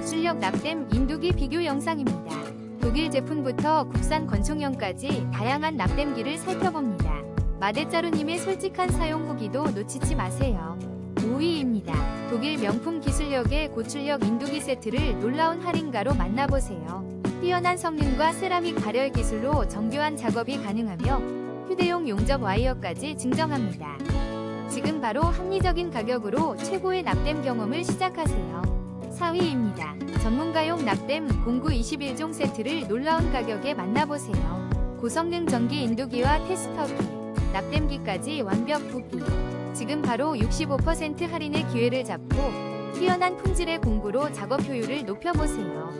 고출력 납땜 인두기 비교 영상입니다. 독일 제품부터 국산 권총형까지 다양한 납땜기를 살펴봅니다. 마데짜루님의 솔직한 사용 후기도 놓치지 마세요. 5위입니다. 독일 명품 기술력의 고출력 인두기 세트를 놀라운 할인가로 만나보세요. 뛰어난 성능과 세라믹 발열 기술로 정교한 작업이 가능하며 휴대용 용접 와이어까지 증정합니다. 지금 바로 합리적인 가격으로 최고의 납땜 경험을 시작하세요. 4위입니다. 전문가용 납땜 0921종 세트를 놀라운 가격에 만나보세요. 고성능 전기 인두기와 테스터기, 납땜기까지 완벽 구비. 지금 바로 65% 할인의 기회를 잡고 뛰어난 품질의 공구로 작업 효율을 높여보세요.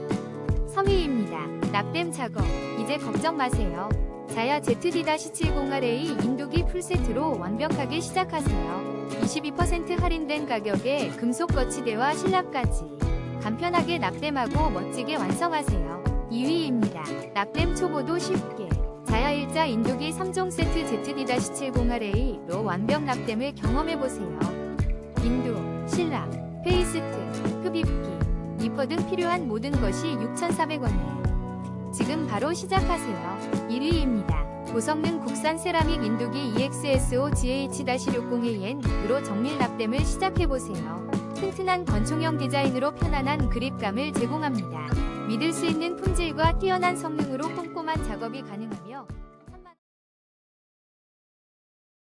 3위입니다. 납땜 작업. 이제 걱정 마세요. 자야 ZD-70RA 인두기 풀세트로 완벽하게 시작하세요. 22% 할인된 가격에 금속 거치대와 신랍까지 간편하게 납땜하고 멋지게 완성하세요. 2위입니다. 납땜 초보도 쉽게 자야 일자 인두기 3종 세트 ZD-70RA로 완벽 납땜을 경험해보세요. 인두, 신랍, 페이스트, 흡입기, 리퍼 등 필요한 모든 것이 6,400원에 지금 바로 시작하세요. 1위입니다. 고성능 국산 세라믹 인두기 EXSO GH-60AN으로 정밀 납땜을 시작해보세요. 튼튼한 권총형 디자인으로 편안한 그립감을 제공합니다. 믿을 수 있는 품질과 뛰어난 성능으로 꼼꼼한 작업이 가능하며